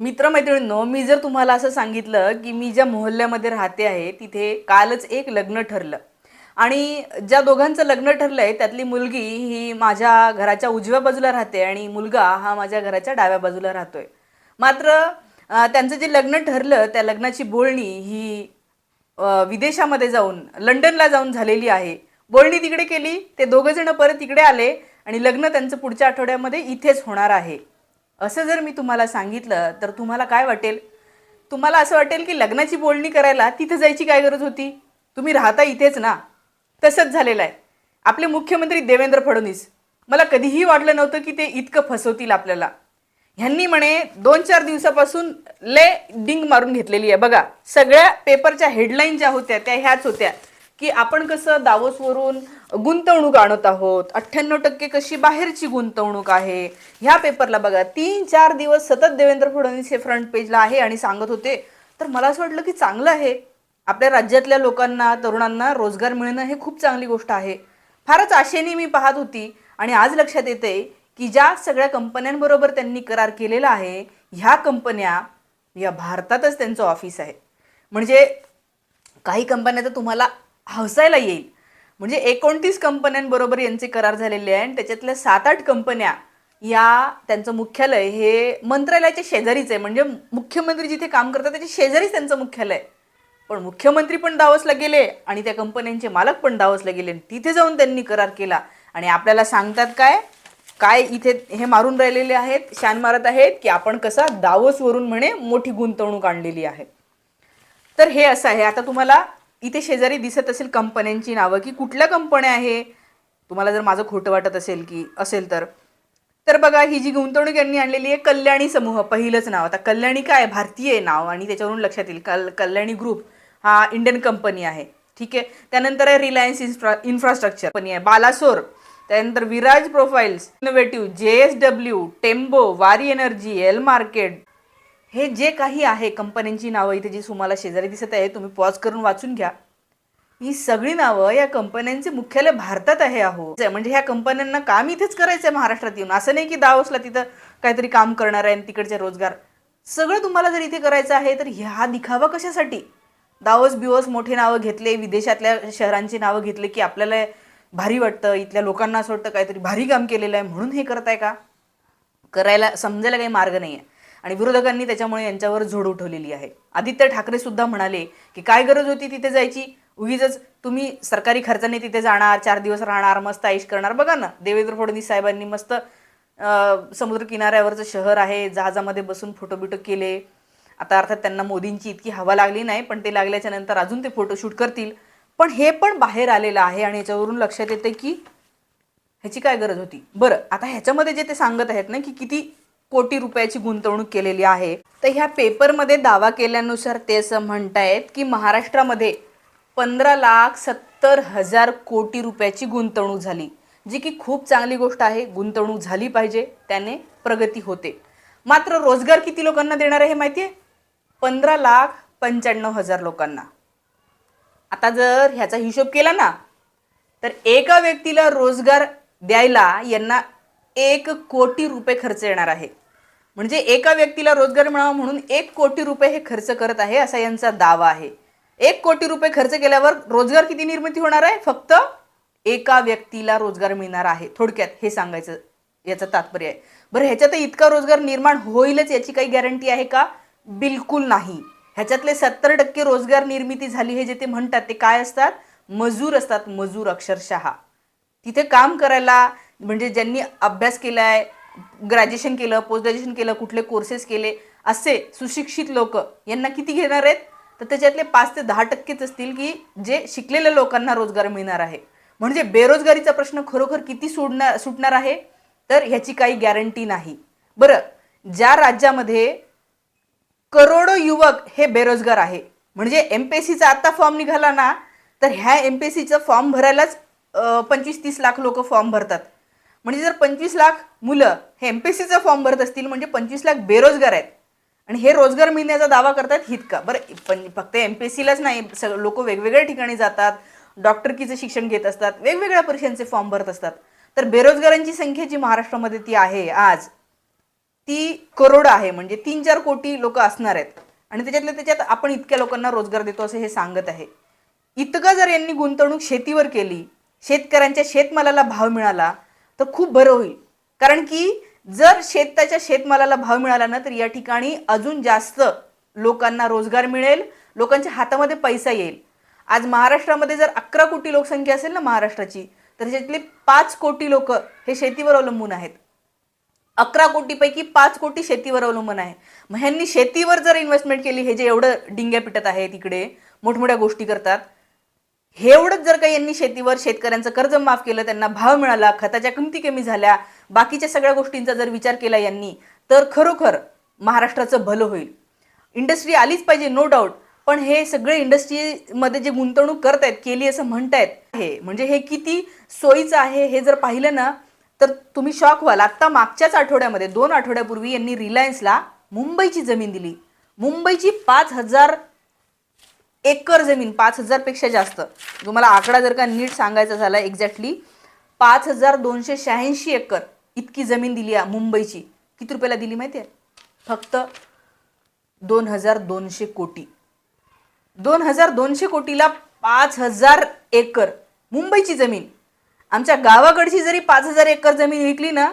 मित्रमैत्रिणींनो मी जर तुम्हाला असं सांगितलं की मी ज्या मोहल्ल्यामध्ये राहते आहे तिथे कालच एक लग्न ठरलं. आणि ज्या दोघांचं लग्न ठरलं आहे त्यातली मुलगी ही माझ्या घराच्या उजव्या बाजूला राहते आणि मुलगा हा माझ्या घराच्या डाव्या बाजूला राहतोय. मात्र त्यांचं जे लग्न ठरलं त्या लग्नाची बोलणी ही विदेशामध्ये जाऊन लंडनला जाऊन झालेली आहे. बोलणी तिकडे केली ते दोघंजणं परत तिकडे आले आणि लग्न त्यांचं पुढच्या आठवड्यामध्ये इथेच होणार आहे. असं जर मी तुम्हाला सांगितलं तर तुम्हाला काय वाटेल? तुम्हाला असं वाटेल की लग्नाची बोलणी करायला तिथं जायची काय गरज होती? तुम्ही राहता इथेच ना? तसंच झालेलं आहे. आपले मुख्यमंत्री देवेंद्र फडणवीस. मला कधीही वाटलं नव्हतं की ते इतकं फसवतील आपल्याला. ह्यांनी म्हणे दोन चार दिवसापासून ले डिंग मारून घेतलेली आहे. बघा सगळ्या पेपरच्या हेडलाईन ज्या होत्या त्या ह्याच होत्या. की आपण कसं दावोसवरून गुंतवणूक आणत आहोत अठ्ठ्याण्णव टक्के कशी बाहेरची गुंतवणूक आहे ह्या पेपरला बघा. तीन चार दिवस सतत देवेंद्र फडणवीस हे फ्रंट पेजला आहे आणि सांगत होते. तर मला असं वाटलं की चांगलं आहे. आपल्या राज्यातल्या लोकांना तरुणांना रोजगार मिळणं हे खूप चांगली गोष्ट आहे. फारच आशेने मी पाहत होती आणि आज लक्षात येते की ज्या सगळ्या कंपन्यांबरोबर त्यांनी करार केलेला आहे ह्या कंपन्या या भारतातच त्यांचं ऑफिस आहे. म्हणजे काही कंपन्या तर तुम्हाला हसायला येईल. म्हणजे एकोणतीस कंपन्यांबरोबर यांचे करार झालेले आहे आणि त्याच्यातल्या सात आठ कंपन्या या त्यांचं मुख्यालय हे मंत्रालयाच्या शेजारीच आहे. म्हणजे मुख्यमंत्री जिथे काम करतात त्याच्या शेजारीच त्यांचं मुख्यालय पण मुख्यमंत्री पण दावसला गेले आणि त्या कंपन्यांचे मालक पण दावसला गेले आणि तिथे जाऊन त्यांनी करार केला. आणि आपल्याला सांगतात काय? काय इथे हे मारून राहिलेले आहेत शान मारत आहेत की आपण कसा दावसवरून म्हणे मोठी गुंतवणूक आणलेली आहे. तर हे असं आहे. आता तुम्हाला इथे शेजारी दिसत असेल कंपन्यांची नावं की कुठल्या कंपन्या आहे? तुम्हाला जर माझं खोटं वाटत असेल की असेल तर. तर बघा ही जी गुंतवणूक यांनी आणलेली आहे कल्याणी समूह पहिलंच नाव. आता कल्याणी काय भारतीय नाव आणि त्याच्यावरून लक्षात येईल. कल कल्याणी ग्रुप हा इंडियन कंपनी आहे. ठीक आहे? त्यानंतर आहे रिलायन्स इन्फ्रा इन्फ्रास्ट्रक्चर कंपनी आहे. बालासोर. त्यानंतर Viraj profiles innovative J S W Tembo Waaree energy L market हे जे काही आहे कंपन्यांची नावं इथे जी तुम्हाला शेजारी दिसत आहे तुम्ही पॉज करून वाचून घ्या. ही सगळी नावं या कंपन्यांचे मुख्यालय भारतात आहे अहो. म्हणजे ह्या कंपन्यांना काम इथेच करायचं आहे महाराष्ट्रात येऊन. असं नाही की दावसला तिथं काहीतरी काम करणार आहे आणि तिकडचे रोजगार. सगळं तुम्हाला जर इथे करायचं आहे तर ह्या दिखावा कशासाठी? दावस बिवस मोठे नावं घेतले विदेशातल्या शहरांची नावं घेतले की आपल्याला भारी वाटतं इथल्या लोकांना असं वाटतं काहीतरी भारी काम केलेलं आहे म्हणून हे करताय का? करायला समजायला काही मार्ग नाही आहे आणि विरोधकांनी त्याच्यामुळे यांच्यावर झोड उठवलेली आहे. आदित्य ठाकरे सुद्धा म्हणाले की काय गरज होती तिथे जायची? उगीच तुम्ही सरकारी खर्चाने तिथे जाणार चार दिवस राहणार मस्त आयुष करणार. बघा ना देवेंद्र फडणवीस साहेबांनी मस्त समुद्र किनाऱ्यावरचं शहर आहे जहाजामध्ये बसून फोटो बिटो केले. आता अर्थात त्यांना मोदींची इतकी हवा लागली नाही पण ते लागल्याच्या नंतर अजून ते फोटोशूट करतील. पण हे पण बाहेर आलेलं आहे आणि याच्यावरून लक्षात येते की ह्याची काय गरज होती? बरं आता ह्याच्यामध्ये जे ते सांगत आहेत ना की किती कोटी रुपयाची गुंतवणूक केलेली आहे. तर ह्या पेपरमध्ये दावा केल्यानुसार ते असं म्हणतायत की महाराष्ट्रामध्ये पंधरा लाख सत्तर हजार कोटी रुपयाची गुंतवणूक झाली. जी की खूप चांगली गोष्ट आहे. गुंतवणूक झाली पाहिजे. त्याने प्रगती होते. मात्र रोजगार किती लोकांना देणार आहे हे माहिती आहे पंधरा लाख पंच्याण्णव हजार लोकांना. आता जर ह्याचा हिशोब केला ना तर एका व्यक्तीला रोजगार द्यायला यांना एक कोटी रुपये खर्च येणार आहे. म्हणजे एका व्यक्तीला रोजगार मिळावा म्हणून एक कोटी रुपये हे खर्च करत आहे असा यांचा दावा आहे. एक कोटी रुपये खर्च केल्यावर रोजगार किती निर्मिती होणार आहे? फक्त एका व्यक्तीला रोजगार मिळणार आहे. थोडक्यात हे सांगायचं याचं तात्पर्य आहे. बरं ह्याच्यात इतका रोजगार निर्माण होईलच याची काही गॅरंटी आहे का? बिलकुल नाही. ह्याच्यातले सत्तर टक्के रोजगार निर्मिती झाली हे जे ते म्हणतात ते काय असतात? मजूर असतात मजूर अक्षरशः. तिथे काम करायला म्हणजे ज्यांनी अभ्यास केला आहे ग्रॅज्युएशन केलं पोस्ट ग्रॅज्युएशन केलं कुठले कोर्सेस केले असे सुशिक्षित लोक यांना किती घेणार आहेत? तर त्याच्यातले पाच ते दहा टक्केच असतील की जे शिकलेल्या लोकांना रोजगार मिळणार आहे. म्हणजे बेरोजगारीचा प्रश्न खरोखर किती सोडणार सुटणार आहे? तर ह्याची काही गॅरंटी नाही. बरं ज्या राज्यामध्ये करोडो युवक हे बेरोजगार आहे म्हणजे एम पी एस सीचा आत्ता फॉर्म निघाला ना तर ह्या एम पी एस सीचा फॉर्म भरायलाच पंचवीस तीस लाख लोक फॉर्म भरतात. म्हणजे जर पंचवीस लाख मुलं हे एम पी एस सीचा फॉर्म भरत असतील म्हणजे पंचवीस लाख बेरोजगार आहेत. आणि हे रोजगार मिळण्याचा दावा करतात हितका. बरं पण फक्त एम पी एस सीलाच नाही सगळं लोक वेगवेगळ्या ठिकाणी जातात डॉक्टरकीचं शिक्षण घेत असतात वेगवेगळ्या परीक्षांचे फॉर्म भरत असतात. तर बेरोजगारांची संख्या जी महाराष्ट्रामध्ये ती आहे आज ती करोड आहे. म्हणजे तीन चार कोटी लोक असणार आहेत. आणि त्याच्यातल्या त्याच्यात आपण इतक्या लोकांना रोजगार देतो असं हे सांगत आहे. इतकं जर यांनी गुंतवणूक शेतीवर केली शेतकऱ्यांच्या शेतमालाला भाव मिळाला तर खूप बरं होईल. कारण की जर शेताच्या शेतमालाला भाव मिळाला ना तर या ठिकाणी अजून जास्त लोकांना रोजगार मिळेल लोकांच्या हातामध्ये पैसा येईल. आज महाराष्ट्रामध्ये जर अकरा कोटी लोकसंख्या असेल ना महाराष्ट्राची तर त्याच्यातले पाच कोटी लोक हे शेतीवर अवलंबून आहेत. अकरा कोटीपैकी पाच कोटी शेतीवर अवलंबून आहे. मग ह्यांनी शेतीवर जर इन्व्हेस्टमेंट केली हे जे एवढं डिंग्या पिटत आहे तिकडे मोठमोठ्या गोष्टी करतात हे एवढंच जर काही यांनी शेतीवर शेतकऱ्यांचं कर्ज माफ केलं त्यांना भाव मिळाला खताच्या किमती कमी झाल्या बाकीच्या सगळ्या गोष्टींचा जर विचार केला यांनी तर खरोखर महाराष्ट्राचं भलं होईल. इंडस्ट्री आलीच पाहिजे नो डाऊट पण हे सगळे इंडस्ट्रीमध्ये जे गुंतवणूक करतायत केली असं म्हणतायत हे म्हणजे हे किती सोयीचं आहे हे जर पाहिलं ना तर तुम्ही शॉक व्हाल. आत्ता मागच्याच आठवड्यामध्ये दोन आठवड्यापूर्वी यांनी रिलायन्सला मुंबईची जमीन दिली. मुंबईची पाच हजार एकर जमीन पाच हजारपेक्षा जास्त. तुम्हाला आकडा जर का नीट सांगायचा झाला एक्झॅक्टली पाच हजार दोनशे शहाऐंशी एकर इतकी जमीन दिली आहे मुंबईची. किती रुपयाला दिली माहिती आहे? फक्त दोन हजार दोनशे कोटी. दोन हजार दोनशे कोटीला पाच हजार एकर मुंबईची जमीन. आमच्या गावाकडची जरी पाच हजार एकर जमीन विकली ना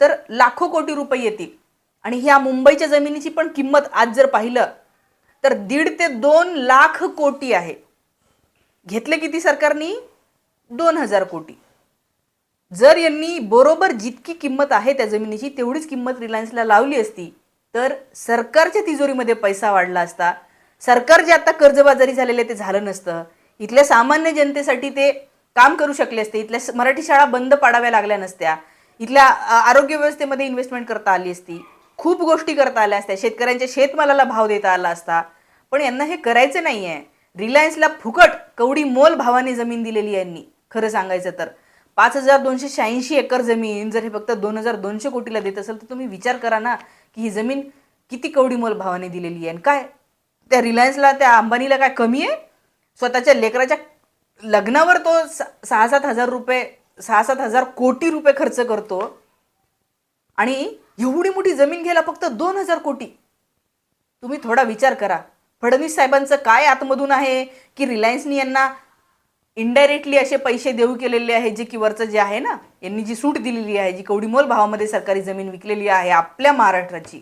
तर लाखो कोटी रुपये येतील. आणि ह्या मुंबईच्या जमिनीची पण किंमत आज जर पाहिलं तर दीड ते दोन लाख कोटी आहे. घेतले किती सरकारनी? दोन हजार कोटी. जर यांनी बरोबर जितकी किंमत आहे त्या जमिनीची तेवढीच किंमत रिलायन्सला लावली असती तर सरकारच्या तिजोरीमध्ये पैसा वाढला असता सरकार जे आता कर्जबाजारी झालेले ते झालं नसतं. इथल्या सामान्य जनतेसाठी ते काम करू शकले असते. इथल्या मराठी शाळा बंद पाडाव्या लागल्या नसत्या. इथल्या आरोग्य व्यवस्थेमध्ये इन्व्हेस्टमेंट करता आली असती. खूप गोष्टी करता आल्या असत्या. शेतकऱ्यांच्या शेतमालाला भाव देता आला असता. पण यांना हे करायचं नाही आहे रिलायन्सला फुकट कवडी मोल भावाने जमीन दिलेली आहे यांनी. खरं सांगायचं तर. पाच हजार दोनशे शहाऐंशी एकर जमीन जर हे फक्त दोन हजार दोनशे कोटीला देत असेल तर तुम्ही विचार करा ना की ही जमीन किती कवडी मोल भावाने दिलेली आहे. आणि काय? त्या रिलायन्सला त्या अंबानीला काय कमी आहे? स्वतःच्या लेकराच्या लग्नावर तो स- सहा सात हजार रुपये सहा सात हजार कोटी रुपये खर्च करतो. आणि एवढी मोठी जमीन घ्यायला फक्त दोन हजार कोटी. तुम्ही थोडा विचार करा. फडणवीस साहेबांचं काय आतमधून आहे की रिलायन्सनी यांना इनडायरेक्टली असे पैसे देऊ केलेले आहे जे की वरचं जे आहे ना यांनी जी सूट दिलेली आहे जी कवडीमोल भावामध्ये सरकारी जमीन विकलेली आहे आपल्या महाराष्ट्राची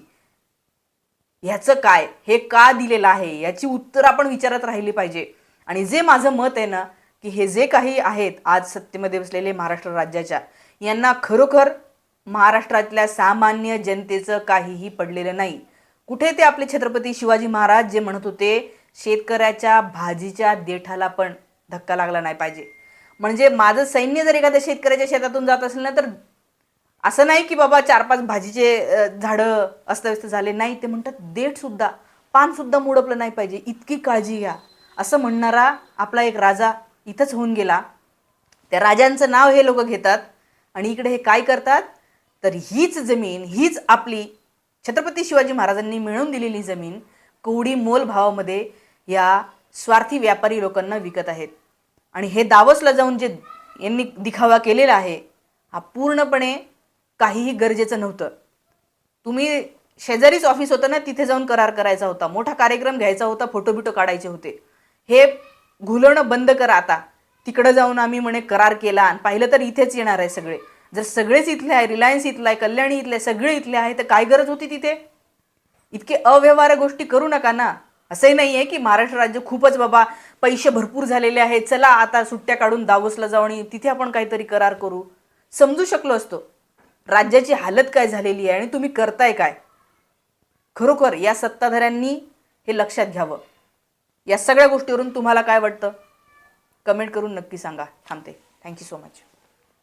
ह्याचं काय? हे का दिलेलं आहे? याची उत्तर आपण विचारत राहिली पाहिजे. आणि जे माझं मत आहे ना की हे जे काही आहेत आज सत्तेमध्ये बसलेले महाराष्ट्र राज्याच्या यांना खरोखर महाराष्ट्रातल्या सामान्य जनतेचं काहीही पडलेलं नाही. कुठे ते आपले छत्रपती शिवाजी महाराज जे म्हणत होते शेतकऱ्याच्या भाजीच्या देठाला पण धक्का लागला नाही पाहिजे. म्हणजे माझं सैन्य जर एखाद्या शेतकऱ्याच्या शेतातून जात असेल ना तर असं नाही की बाबा चार पाच भाजीचे झाडं अस्तव्यस्त झाले नाही. ते म्हणतात देठसुद्धा पानसुद्धा मुडपलं नाही पाहिजे. इतकी काळजी घ्या. असं म्हणणारा आपला एक राजा इथंच होऊन गेला. त्या राजांचं नाव हे लोक घेतात आणि इकडे हे काय करतात? तर हीच जमीन हीच आपली छत्रपती शिवाजी महाराजांनी मिळवून दिलेली जमीन कोवडी मोल भावामध्ये या स्वार्थी व्यापारी लोकांना विकत आहेत. आणि हे दावसला जाऊन जे यांनी दिखावा केलेला आहे हा पूर्णपणे काहीही गरजेचं नव्हतं. तुम्ही शेजारीच ऑफिस होतं ना तिथे जाऊन करार करायचा होता मोठा कार्यक्रम घ्यायचा होता फोटो बिटो काढायचे होते. हे घुलवणं बंद करा आता. तिकडं जाऊन आम्ही म्हणे करार केला आणि पाहिलं तर इथेच येणार आहे सगळे. जर सगळेच इथले आहे रिलायन्स इथला आहे कल्याणी इथले आहे, सगळे इथले आहे तर काय गरज होती तिथे? इतके अव्यवहार गोष्टी करू नका ना. असंही नाही आहे की महाराष्ट्र राज्य खूपच बाबा पैसे भरपूर झालेले आहेत. चला आता सुट्ट्या काढून दावोसला जाऊ आणि तिथे आपण काहीतरी करार करू. समजू शकलो असतो. राज्याची हालत काय झालेली आहे आणि तुम्ही करताय काय? खरोखर या सत्ताधाऱ्यांनी हे लक्षात घ्यावं. या सगळ्या गोष्टीवरून तुम्हाला काय वाटतं? कमेंट करून नक्की सांगा. थांबते. Thank you so much